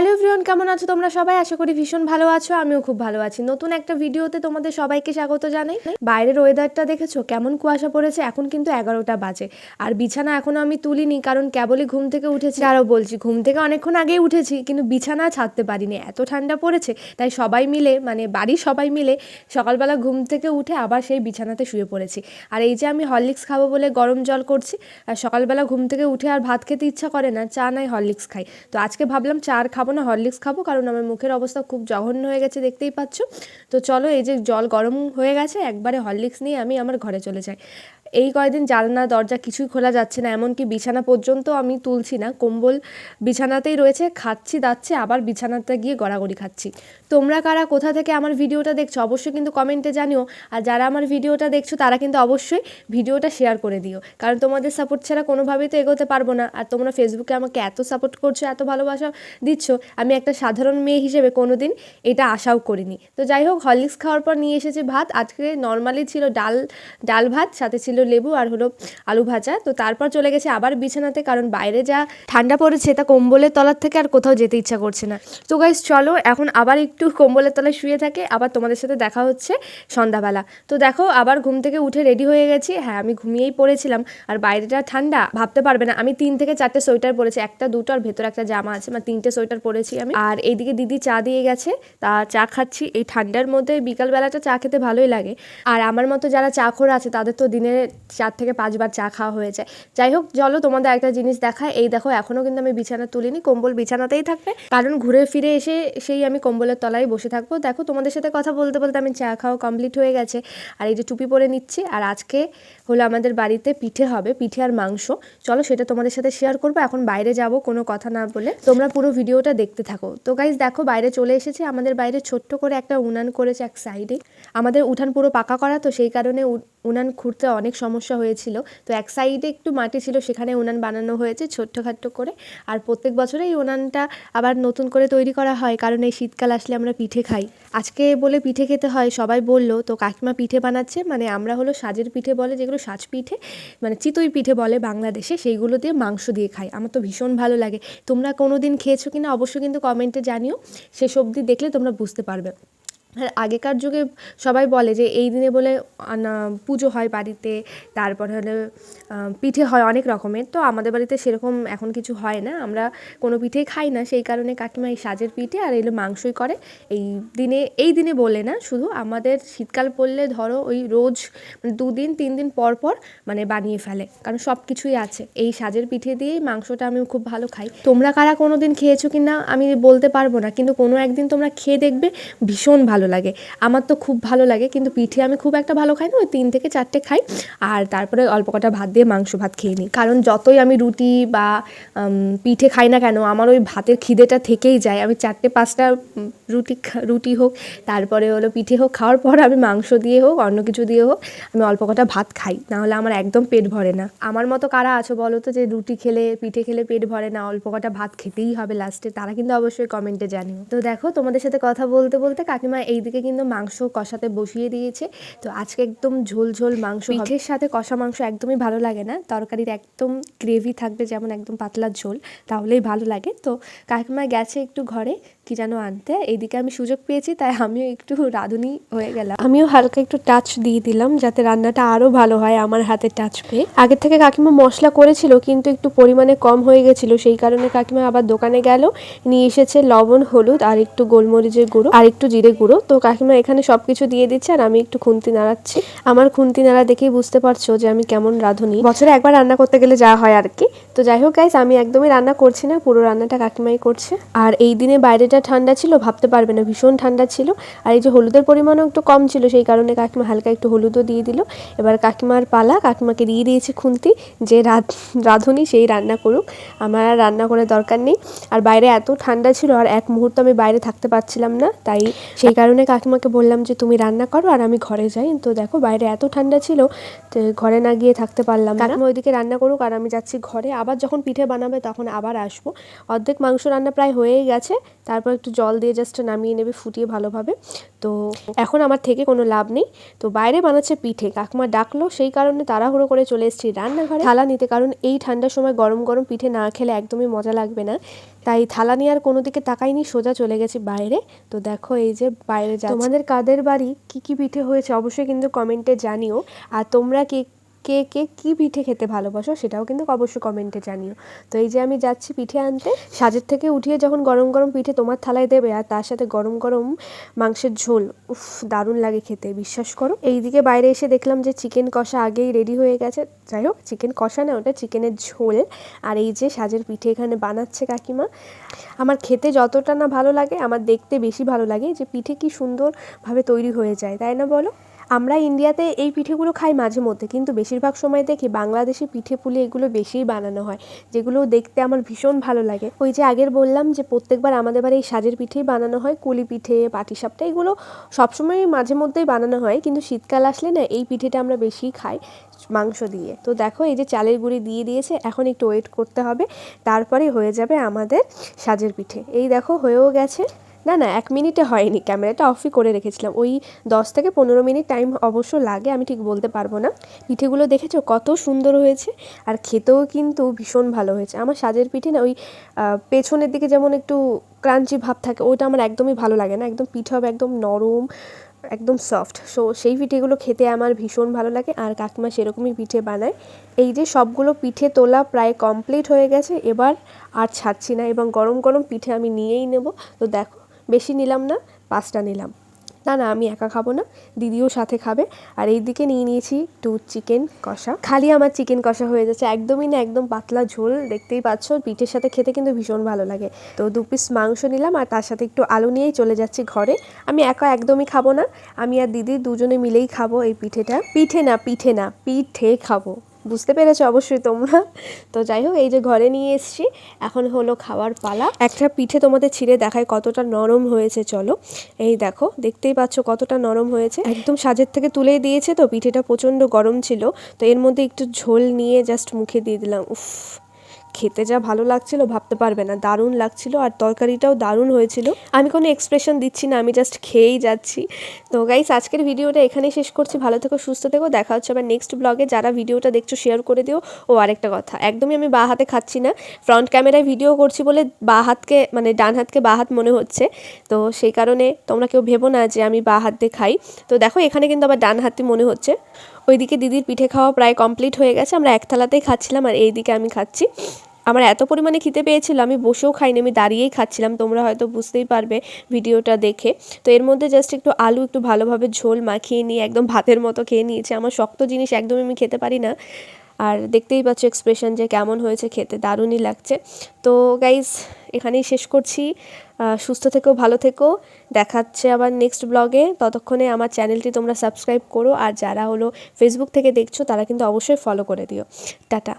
Hello everyone, কেমন আছো তোমরা সবাই? আশা করি ভীষণ ভালো আছো, আমিও খুব ভালো আছি। নতুন একটা ভিডিওতে তোমাদের সবাইকে স্বাগত জানাই। বাইরের ওয়েদারটা দেখেছ? কেমন কুয়াশা পড়েছে? এখন কিন্তু এগারোটা বাজে। আর বিছানা এখনও আমি তুলিনি, কারণ কেবলই ঘুম থেকে উঠেছি। আরও বলছি, ঘুম থেকে অনেকক্ষণ আগেই উঠেছি, কিন্তু বিছানা ছাড়তে পারিনি। এত ঠান্ডা পড়েছে, তাই সবাই মিলে মানে বাড়ির সবাই মিলে সকালবেলা ঘুম থেকে উঠে আবার সেই বিছানাতে শুয়ে পড়েছি। আর এই যে আমি হরলিক্স খাব বলে গরম জল করছি, আর সকালবেলা ঘুম থেকে উঠে আর ভাত খেতে ইচ্ছা করে না, চা নাই, হরলিক্স খাই। তো আজকে ভাবলাম চা খাব না, হরলিক্স খাব, কারণ আমার মুখের অবস্থা খুব জঘন্য হয়ে গেছে, দেখতেই পাচ্ছ। তো চলো এই যে জল গরম হয়ে গেছে, একবারে হরলিক্স নিয়ে আমি আমার ঘরে চলে যাই। এই কয়দিন জানলা দরজা কিছুই খোলা যাচ্ছে না, এমনকি বিছানা পর্যন্ত আমি তুলছি না। কম্বল বিছানাতেই রয়েছে, খাচ্ছি, দাচ্ছি, আবার বিছানাতে গিয়ে গড়াগড়ি খাচ্ছি। তোমরা কারা, কোথা থেকে আমার ভিডিওটা দেখছ অবশ্যই কিন্তু কমেন্টে জানিও। আর যারা আমার ভিডিওটা দেখছ তারা কিন্তু অবশ্যই ভিডিওটা শেয়ার করে দিও। কারণ তোমাদের সাপোর্ট ছাড়া কোনোভাবেই তো এগোতে পারব না। আর তোমরা ফেসবুকে আমাকে এত সাপোর্ট করছ, এত ভালোবাসা দিচ্ছ, আমি একটা সাধারণ মেয়ে হিসেবে কোনো দিন এটা আশাও করিনি। তো যাই হোক হরলিক্স খাওয়ার পর নিয়ে এসেছি ভাত। আজকে নর্মালি ছিল ডাল ডাল ভাত, সাথে ছিল লেবু আর হলো আলু ভাজা। তো তারপর চলে গেছে আবার বিছানাতে, কারণ বাইরে যা ঠান্ডা পড়েছে তা কম্বলের তলার থেকে আর কোথাও যেতে ইচ্ছা করছে না। তো গাইজ চলো এখন আবার একটু কম্বলের তলায় শুয়ে থাকে, আবার তোমাদের সাথে দেখা হচ্ছে সন্ধ্যাবেলা। তো দেখো, আবার ঘুম থেকে উঠে রেডি হয়ে গেছি। হ্যাঁ আমি ঘুমিয়েই পড়েছিলাম, আর বাইরেটা ঠান্ডা, ভাবতে পারবে না। আমি তিন থেকে চারটে সোয়েটার পরেছি, একটা, দুটো, আর ভেতরে একটা জামা আছে মানে তিনটে সোয়েটার পরেছি আমি। আর এইদিকে দিদি চা দিয়ে গেছে, তা চা খাচ্ছি। এই ঠান্ডার মধ্যে বিকালবেলাটা চা খেতে ভালোই লাগে। আর আমার মতো যারা চা খোর আছে, তাদের তো দিনে চার থেকে পাঁচবার চা খাওয়া হয়ে যায়। যাই হোক, চলো তোমাদের একটা জিনিস দেখায় এই দেখো এখনও কিন্তু আমি বিছানা তুলিনি, কম্বল বিছানাতেই থাকবে। কারণ ঘুরে ফিরে এসে সেই আমি কম্বলের তলায় বসে থাকব। দেখো, তোমাদের সাথে কথা বলতে বলতে আমি চা খাওয়া কমপ্লিট হয়ে গেছে। আর এই যে টুপি পরে নিচ্ছি, আর আজকে হলো আমাদের বাড়িতে পিঠে হবে, পিঠে আর মাংস। চলো, সেটা তোমাদের সাথে শেয়ার করব। এখন বাইরে যাব, কোনো কথা না বলে। তোমরা পুরো ভিডিওটা দেখতে থাকো। তো গাইজ দেখো, বাইরে চলে এসেছে। আমাদের বাইরে ছোট্ট করে একটা উনান করেছে এক সাইডে আমাদের উঠান পুরো পাকা করা, তো সেই কারণে উনান খুঁড়তে অনেক সমস্যা হয়েছিল। তো এক সাইডে একটু মাটি ছিল, সেখানে উনান বানানো হয়েছে ছোট্টখাট্ট করে। আর প্রত্যেক বছরে এই উনানটা আবার নতুন করে তৈরি করা হয়, কারণ এই শীতকাল আসলে আমরা পিঠে খাই। আজকে বলে পিঠে খেতে হয়, সবাই বলল, তো কাকিমা পিঠে বানাচ্ছে? মানে আমরা হলো সাজের পিঠে বলে যেগুলো সাজ পিঠে মানে চিতই পিঠে বলে বাংলাদেশে, সেইগুলো দিয়ে মাংস দিয়ে খাই। আমার তো ভীষণ ভালো লাগে। তোমরা কোনো দিন খেয়েছো কিনা অবশ্যই কিন্তু কমেন্টে জানিও সে সবজি দেখলে তোমরা বুঝতে পারবে। আর আগেকার যুগে সবাই বলে যে এই দিনে বলে পুজো হয় বাড়িতে, তারপর হলো পিঠে হয় অনেক রকমের। তো আমাদের বাড়িতে সেরকম এখন কিছু হয় না। আমরা কোনো পিঠেই খাই না। সেই কারণে কাকিমা এই সাজের পিঠে আর এগুলো মাংসই করে। এই দিনে এই দিনে বলে না, শুধু আমাদের শীতকাল পড়লে ধরো ওই রোজ মানে দুদিন, তিন দিন পর পর মানে বানিয়ে ফেলে। কারণ সব কিছুই আছে। এই সাজের পিঠে দিয়েই মাংসটা আমি খুব ভালো খাই। তোমরা কারা কোনো দিন খেয়েছো কি না আমি বলতে পারব না। কিন্তু কোনো একদিন তোমরা খেয়ে দেখবে, ভীষণ ভালো লাগে। আমার তো খুব ভালো লাগে, কিন্তু পিঠে আমি খুব একটা ভালো খাই না, ওই তিন থেকে চারটে খাই। আর তারপরে অল্প কটা ভাত দিয়ে মাংস ভাত খেয়ে নিই। কারণ যতই আমি রুটি বা পিঠে খাই না কেন, আমার ওই ভাতের খিদেটা থেকেই যায়। আমি চারটে, পাঁচটা রুটি রুটি হোক, তারপরে হলো পিঠে হোক, খাওয়ার পর আমি মাংস দিয়ে হোক, অন্য কিছু দিয়ে হোক, আমি অল্প কটা ভাত খাই। নাহলে আমার একদম পেট ভরে না। আমার মতো কারা আছো বলো তো যে রুটি খেলে, পিঠে খেলে পেট ভরে না, অল্প কটা ভাত খেতেই হবে লাস্টে? তারা কিন্তু অবশ্যই কমেন্টে জানিও। তো দেখো, তোমাদের সাথে কথা বলতে বলতে কাকিমা এইদিকে কিন্তু মাংস কষাতে বসিয়ে দিয়েছে। তো আজকে একদম ঝোল ঝোল মাংস। পিঠের সাথে কষা মাংস একদমই ভালো লাগে না। তরকারির একদম গ্রেভি থাকবে যেমন একদম পাতলা ঝোল, তাহলেই ভালো লাগে। তো কাকিমা গেছে একটু ঘরে। কি যেন আনতে, এইদিকে আমি সুযোগ পেয়েছি, তাই আমিও একটু রাঁধুনি হয়ে গেলাম। আমিও হালকা একটু টাচ দিয়ে দিলাম, যাতে রান্নাটা আরও ভালো হয় আমার হাতে টাচ পেয়ে। আগের থেকে কাকিমা মশলা করেছিল, কিন্তু একটু পরিমাণে কম হয়ে গেছিল, সেই কারণে কাকিমা আবার দোকানে গেল, নিয়ে এসেছে লবণ, হলুদ, আর একটু গোলমরিচের গুঁড়ো, আর একটু জিরে গুঁড়ো। তো কাকিমা এখানে সব কিছু দিয়ে দিচ্ছে, আর আমি একটু খুন্তি নাড়াচ্ছি। আমার খুন্তি নাড়া দেখেই বুঝতে পারছ যে আমি কেমন রাঁধুনি। বছরে একবার রান্না করতে গেলে যা হয় আর কি। তো যাই হোক গাইস আমি একদমই রান্না করছি না, পুরো রান্নাটা কাকিমাই করছে। আর এই দিনে বাইরেটা ঠান্ডা ছিল, ভাবতে পারবে না, ভীষণ ঠান্ডা ছিল। আর এই যে হলুদের পরিমাণও একটু কম ছিল, সেই কারণে কাকিমা হালকা একটু হলুদও দিয়ে দিল। এবার কাকিমার পালা, কাকিমাকে দিয়ে দিয়েছি খুন্তি, যে রাধ- রাঁধুনি সেই রান্না করুক। আমার আর রান্না করার দরকার নেই। আর বাইরে এত ঠান্ডা ছিল, আর এক মুহূর্ত আমি বাইরে থাকতে পারছিলাম না, তাই সেই কারণে কাকিমাকে বললাম যে, তুমি রান্না করো আর আমি ঘরে যাই। তো দেখো, বাইরে এত ঠান্ডা ছিল ঘরে না গিয়ে থাকতে পারলাম না। কাকিমা ওইদিকে রান্না করুক আর আমি যাচ্ছি ঘরে। আবার যখন পিঠে বানাবে তখন আবার আসব। অর্ধেক মাংস রান্না প্রায় হয়েই গেছে তারপর একটু জল দিয়ে জাস্ট নামিয়ে নেবে, ফুটিয়ে ভালোভাবে। তো এখন আমার থেকে কোনো লাভ নেই। তো বাইরে বানাচ্ছে পিঠে। কাকিমা ডাকলো, সেই কারণে তাড়াহুড়ো করে চলে এসেছি রান্নাঘরে। থালা নিতে, কারণ এই ঠান্ডার সময় গরম গরম পিঠে না খেলে একদমই মজা লাগবে না। তাই থালা নিয়ে আর কোনো দিকে তাকাইনি, সোজা চলে গেছি বাইরে। তো দেখো এই যে বাইরে তোমাদের কাদের বাড়ি? কি কি পিঠে হয়েছে? অবশ্যই কিন্তু কমেন্টে জানিও। আর তোমরা কি কে কে কী পিঠে খেতে ভালোবাসো সেটাও কিন্তু অবশ্যই কমেন্টে জানিও। তো এই যে আমি যাচ্ছি পিঠে আনতে, সাজের থেকে উঠিয়ে যখন গরম গরম পিঠে তোমার থালায় দেবে আর তার সাথে গরম গরম মাংসের ঝোল, উফ দারুণ লাগে খেতে, বিশ্বাস করো। এইদিকে বাইরে এসে দেখলাম যে চিকেন কষা আগেই রেডি হয়ে গেছে। যাই হোক চিকেন কষা না, ওটা চিকেনের ঝোল। আর এই যে সাজের পিঠে এখানে বানাচ্ছে কাকিমা। আমার খেতে যতটা না ভালো লাগে, আমার দেখতে বেশি ভালো লাগে যে পিঠে কি সুন্দরভাবে তৈরি হয়ে যায়, তাই না বলো? আমরা ইন্ডিয়াতে এই পিঠেগুলো খাই মাঝে মধ্যে, কিন্তু বেশিরভাগ সময় দেখি বাংলাদেশি পিঠে পুলি এগুলো বেশিই বানানো হয়, যেগুলো দেখতে আমার ভীষণ ভালো লাগে। ওই যে আগের বললাম যে প্রত্যেকবার আমাদের বাড়ি এই সাজের পিঠেই বানানো হয়, কুলি পিঠে পাটিসাপটা এগুলো সবসময় মাঝে মধ্যেই বানানো হয়, কিন্তু শীতকাল আসলে না এই পিঠেটা আমরা বেশি খাই মাংস দিয়ে। তো দেখো এই যে চালের গুঁড়ি দিয়ে দিয়েছে, এখন একটু ওয়েট করতে হবে, তারপরে হয়ে যাবে আমাদের সাজের পিঠে। এই দেখো হয়েও গেছে। না না, এক মিনিটে হয়নি। ক্যামেরাটা অফই করে রেখেছিলাম। ওই দশ থেকে পনেরো মিনিট টাইম অবশ্য লাগে, আমি ঠিক বলতে পারব না। পিঠেগুলো দেখেছ? কত সুন্দর হয়েছে। আর খেতেও কিন্তু ভীষণ ভালো হয়েছে। আমার সাজের পিঠে না ওই পেছনের দিকে যেমন একটু ক্রাঞ্চি ভাব থাকে, ওইটা আমার একদমই ভালো লাগে না। একদম পিঠে হবে, একদম নরম, একদম সফট। সো, সেই পিঠেগুলো খেতে আমার ভীষণ ভালো লাগে। আর কাকিমা সেরকমই পিঠে বানায়। এই যে সবগুলো পিঠে তোলা প্রায় কমপ্লিট হয়ে গেছে। এবার আর ছাড়ছি না এবং গরম গরম পিঠে আমি নিয়েই নেব। তো দেখো বেশি নিলাম না, পাঁচটা নিলাম। না না, আমি একা খাব না, দিদিও সাথে খাবে। আর এই দিকে নিয়ে নিয়েছি টু চিকেন কষা। খালি আমার চিকেন কষা হয়ে যাচ্ছে, একদমই না, একদম পাতলা ঝোল, দেখতেই পাচ্ছ, পিঠের সাথে খেতে কিন্তু ভীষণ ভালো লাগে। তো দু পিস মাংস নিলাম, আর তার সাথে একটু আলু নিয়েই চলে যাচ্ছি ঘরে। আমি একা একদমই খাব না, আমি আর দিদি দুজনে মিলেই খাব এই পিঠেটা। পিঠে না পিঠে না, পিঠে খাব। বুঝতে পেরেছ অবশ্যই তোমরা। তো যাই হোক, এই যে ঘরে নিয়ে এসছি। এখন হলো খাওয়ার পালা। একটা পিঠে তোমাদের ছিঁড়ে দেখায় কতটা নরম হয়েছে, চলো। এই দেখো, দেখতেই পাচ্ছ কতটা নরম হয়েছে। একদম সাজের থেকে তুলে দিয়েছে তো, পিঠেটা প্রচণ্ড গরম ছিল। তো এর মধ্যে একটু ঝোল নিয়ে জাস্ট মুখে দিয়ে দিলাম। উফ। খেতে যা ভালো লাগছিল ভাবতে পারবে না। দারুণ লাগছিল আর তরকারিটাও দারুণ হয়েছিল। আমি কোনো এক্সপ্রেশন দিচ্ছি না, আমি জাস্ট খেয়েই যাচ্ছি। তো গাইস আজকের ভিডিওটা এখানেই শেষ করছি। ভালো থেকো, সুস্থ থেকো। দেখা হচ্ছে আবার নেক্সট ব্লগে যারা ভিডিওটা দেখছ শেয়ার করে দিও। ও, আরেকটা কথা। একদমই আমি বা হাতে খাচ্ছি না। ফ্রন্ট ক্যামেরায় ভিডিও করছি বলে বা হাতকে মানে ডান হাতকে বা হাত মনে হচ্ছে। তো সেই কারণে তোমরা কেউ ভেবো না যে আমি বা হাত দিয়ে খাই। তো দেখো, এখানে কিন্তু আবার ডান হাতই মনে হচ্ছে। ওইদিকে দিদির পিঠে খাওয়া প্রায় কমপ্লিট হয়ে গেছে। আমরা এক থালাতেই খাচ্ছিলাম আর এইদিকে আমি খাচ্ছি। আমার এত পরিমাণে খিদে পেয়েছিল, আমি বসেও খাইনি, আমি দাঁড়িয়েই খাচ্ছিলাম, তোমরা হয়তো বুঝতেই পারবে ভিডিওটা দেখে। তো এর মধ্যে জাস্ট একটু আলু একটু ভালোভাবে ঝোল মাখিয়ে নিয়ে, একদম ভাতের মতো খেয়ে নিয়েছি। আমার শক্ত জিনিস একদমই আমি খেতে পারি না। আর দেখতেই পাচ্ছ এক্সপ্রেশন যে কেমন হয়েছে খেতে, দারুণই লাগছে। তো গাইজ এখানেই শেষ করছি। সুস্থ থেকো, ভালো থেকো। দেখাচ্ছে আবার নেক্সট ব্লগে ততক্ষণে আমার চ্যানেলটি তোমরা সাবস্ক্রাইব করো। আর যারা হলো ফেসবুক থেকে দেখছ, তারা কিন্তু অবশ্যই ফলো করে দিও। টাটা।